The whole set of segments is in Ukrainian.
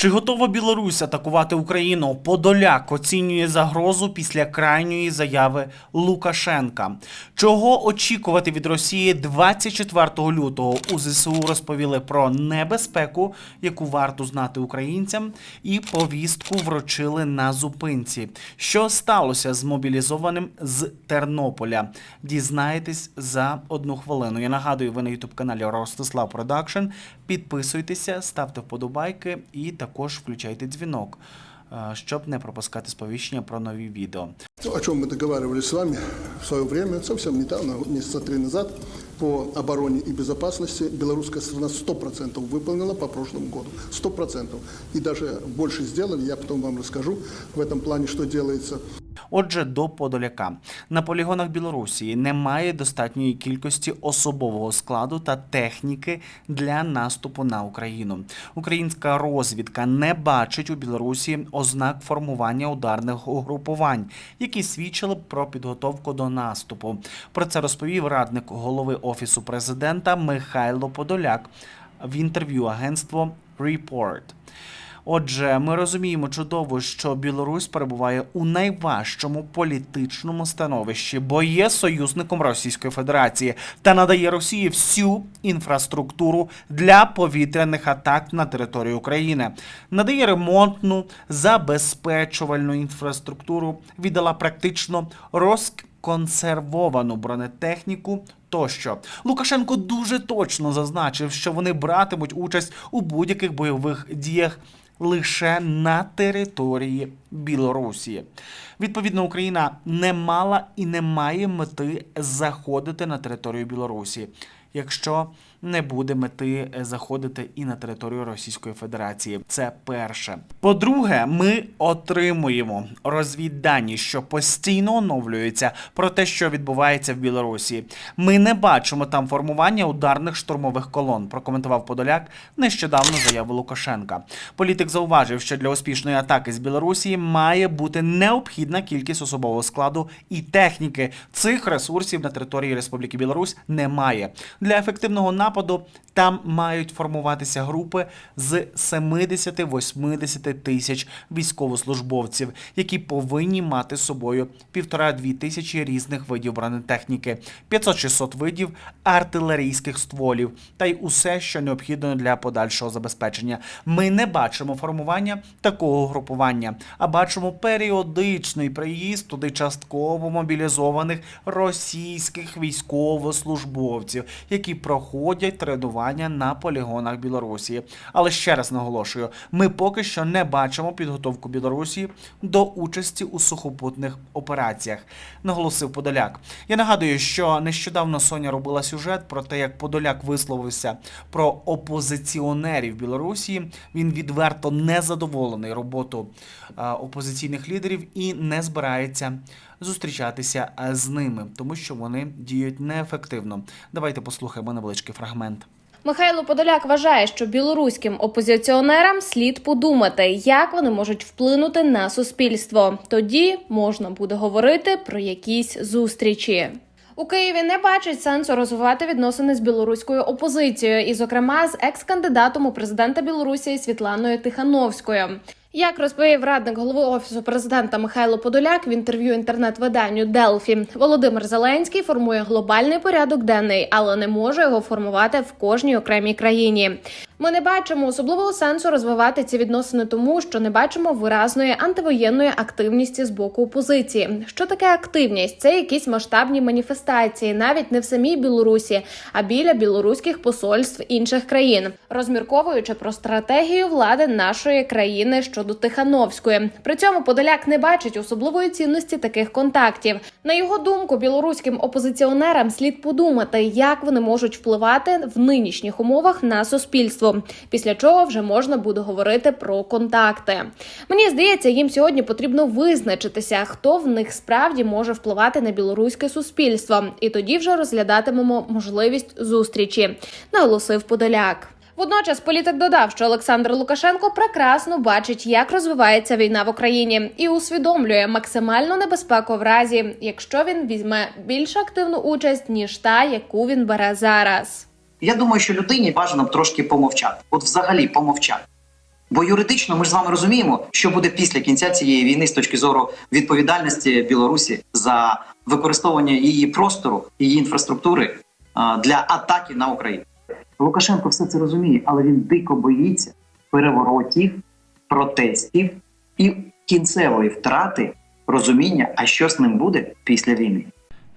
Чи готова Білорусь атакувати Україну? Подоляк оцінює загрозу після крайньої заяви Лукашенка. Чого очікувати від Росії 24 лютого? У ЗСУ розповіли про небезпеку, яку варто знати українцям, і повістку вручили на зупинці. Що сталося з мобілізованим з Тернополя? Дізнаєтесь за одну хвилину. Я нагадую, ви на ютуб каналі Ростислав Продакшн. Підписуйтеся, ставте вподобайки і також включайте дзвінок, е, щоб не пропускати сповіщення про нові відео. Ну, О чем мы договаривались с вами в свое время, совсем недавно, месяца три назад, по обороне и безопасности белорусская страна 100% выполнила по прошлому году. 100%. И даже больше сделали, я потом вам расскажу в этом плане, что делается. Отже, до Подоляка на полігонах Білорусі немає достатньої кількості особового складу та техніки для наступу на Україну. Українська розвідка не бачить у Білорусі ознак формування ударних угрупувань, які свідчили б про підготовку до наступу. Про це розповів радник голови офісу президента Михайло Подоляк в інтерв'ю агентству Report. Отже, ми розуміємо чудово, що Білорусь перебуває у найважчому політичному становищі, бо є союзником Російської Федерації та надає Росії всю інфраструктуру для повітряних атак на територію України, надає ремонтну забезпечувальну інфраструктуру, віддала практично розконсервовану бронетехніку. Тощо Лукашенко дуже точно зазначив, що вони братимуть участь у будь-яких бойових діях лише на території Білорусі. Відповідно, Україна не мала і не має мети заходити на територію Білорусі, якщо не буде мети заходити і на територію Російської Федерації. Це перше. По-друге, ми отримуємо розвіддані, що постійно оновлюються про те, що відбувається в Білорусі. Ми не бачимо там формування ударних штурмових колон. Прокоментував Подоляк нещодавно заяву Лукашенка. Політик зауважив, що для успішної атаки з Білорусі має бути необхідна кількість особового складу і техніки. Цих ресурсів на території Республіки Білорусь немає. Для ефективного нападу там мають формуватися групи з 70-80 тисяч військовослужбовців, які повинні мати з собою півтора-дві тисячі різних видів бронетехніки, 500-600 видів артилерійських стволів та й усе, що необхідно для подальшого забезпечення. Ми не бачимо формування такого групування, бачимо періодичний приїзд туди частково мобілізованих російських військовослужбовців, які проходять тренування на полігонах Білорусі. Але ще раз наголошую: ми поки що не бачимо підготовку Білорусі до участі у сухопутних операціях, наголосив Подоляк. Я нагадую, що нещодавно Соня робила сюжет про те, як Подоляк висловився про опозиціонерів Білорусі. Він відверто незадоволений роботу е, опозиційних лідерів і не збирається зустрічатися е, з ними, тому що вони діють неефективно. Давайте послухаємо невеличкий фрагмент. Михайло Подоляк вважає, що білоруським опозиціонерам слід подумати, як вони можуть вплинути на суспільство. Тоді можна буде говорити про якісь зустрічі. У Києві не бачить сенсу розвивати відносини з білоруською опозицією, і, зокрема, з екс-кандидатом у президента Білорусі Світланою Тихановською. Як розповів радник голови офісу президента Михайло Подоляк в інтерв'ю інтернет-виданню Делфі, Володимир Зеленський формує глобальний порядок денний, але не може його формувати в кожній окремій країні. Ми не бачимо особливого сенсу розвивати ці відносини, тому що не бачимо виразної антивоєнної активності з боку опозиції. Що таке активність? Це якісь масштабні маніфестації, навіть не в самій Білорусі, а біля білоруських посольств інших країн, розмірковуючи про стратегію влади нашої країни щодо Тихановської. При цьому Подоляк не бачить особливої цінності таких контактів. На його думку, білоруським опозиціонерам слід подумати, як вони можуть впливати в нинішніх умовах на суспільство. Після чого вже можна буде говорити про контакти. Мені здається, їм сьогодні потрібно визначитися, хто в них справді може впливати на білоруське суспільство, і тоді вже розглядатимемо можливість зустрічі, наголосив Подоляк. Водночас політик додав, що Олександр Лукашенко прекрасно бачить, як розвивається війна в Україні, і усвідомлює максимальну небезпеку в разі, якщо він візьме більш активну участь ніж та, яку він бере зараз. Я думаю, що людині бажано б трошки помовчати, от взагалі помовчати. Бо юридично ми ж з вами розуміємо, що буде після кінця цієї війни з точки зору відповідальності Білорусі за використовування її простору, її інфраструктури для атаки на Україну. Лукашенко все це розуміє, але він дико боїться переворотів, протестів і кінцевої втрати розуміння, а що з ним буде після війни.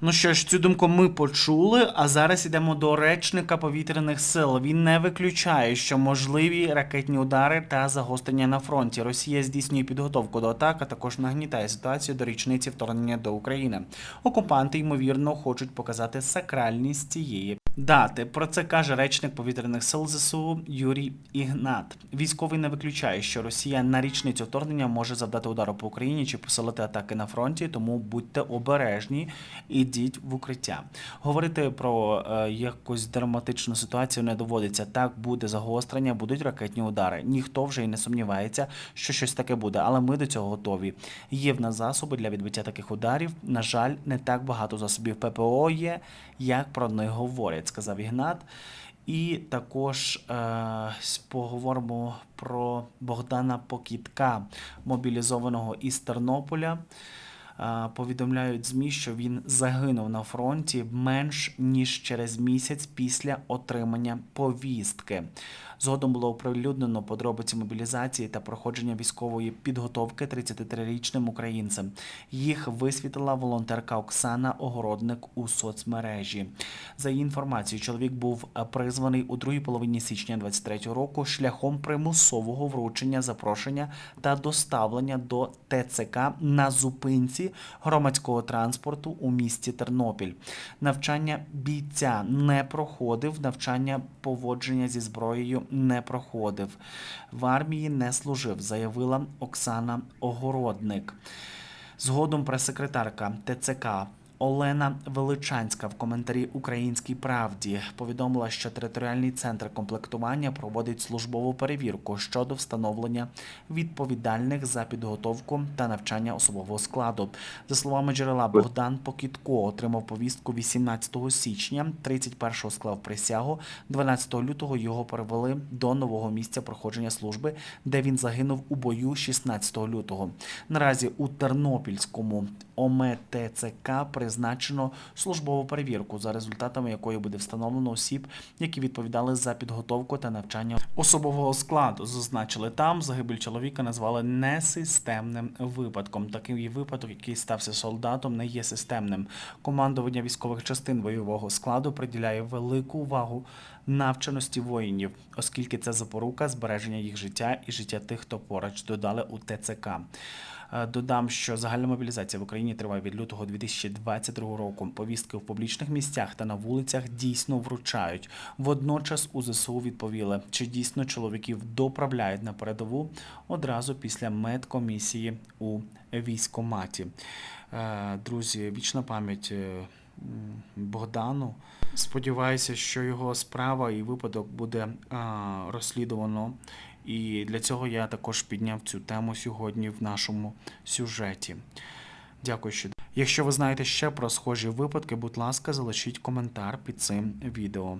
Ну що ж, цю думку ми почули, а зараз йдемо до речника повітряних сил. Він не виключає, що можливі ракетні удари та загострення на фронті. Росія здійснює підготовку до атак, а також нагнітає ситуацію до річниці вторгнення до України. Окупанти ймовірно хочуть показати сакральність цієї. Дати про це каже речник повітряних сил ЗСУ Юрій Ігнат. Військовий не виключає, що Росія на річницю вторгнення може завдати удару по Україні чи посилити атаки на фронті, тому будьте обережні, ідіть в укриття. Говорити про е, якусь драматичну ситуацію не доводиться. Так буде загострення, будуть ракетні удари. Ніхто вже й не сумнівається, що щось таке буде, але ми до цього готові. Є в нас засоби для відбиття таких ударів. На жаль, не так багато засобів ППО є, як про них говорять, сказав Ігнат. І також е, поговоримо про Богдана Покітка, мобілізованого із Тернополя. Повідомляють ЗМІ, що він загинув на фронті менш ніж через місяць після отримання повістки. Згодом було оприлюднено подробиці мобілізації та проходження військової підготовки 33-річним українцем. Їх висвітлила волонтерка Оксана Огородник у соцмережі. За її інформацією, чоловік був е, призваний у другій половині січня 23-го року шляхом примусового вручення запрошення та доставлення до ТЦК на зупинці громадського транспорту у місті Тернопіль. Навчання бійця не проходив, навчання поводження зі зброєю не проходив. В армії не служив, заявила Оксана Огородник. Згодом прес-секретарка ТЦК Олена Величанська в коментарі Українській правді повідомила, що територіальний центр комплектування проводить службову перевірку щодо встановлення відповідальних за підготовку та навчання особового складу. За словами джерела, Богдан Покітко отримав повістку 18 січня, 31-го склав присягу, 12 лютого його перевели до нового місця проходження служби, де він загинув у бою 16 лютого. Наразі у Тернопільському ОМТЦК призначено службову перевірку, за результатами якої буде встановлено осіб, які відповідали за підготовку та навчання особового складу. Зазначили там, загибель чоловіка назвали несистемним випадком. Такий випадок, який стався солдатом, не є системним. Командування військових частин бойового складу приділяє велику увагу навченості воїнів, оскільки це запорука збереження їх життя і життя тих, хто поруч додали у ТЦК. Е, Додам, що загальна мобілізація в Україні триває від лютого 2022 року. Повістки в публічних місцях та на вулицях дійсно вручають. Водночас у ЗСУ відповіли, чи дійсно чоловіків доправляють на передову одразу після медкомісії у військоматі. Е, Друзі, вічна пам'ять е, Богдану. Сподіваюся, що його справа і випадок буде розслідувано. І для цього я також підняв цю тему сьогодні в нашому сюжеті. Дякую, що якщо ви знаєте ще про схожі випадки, будь ласка, залишіть коментар під цим відео.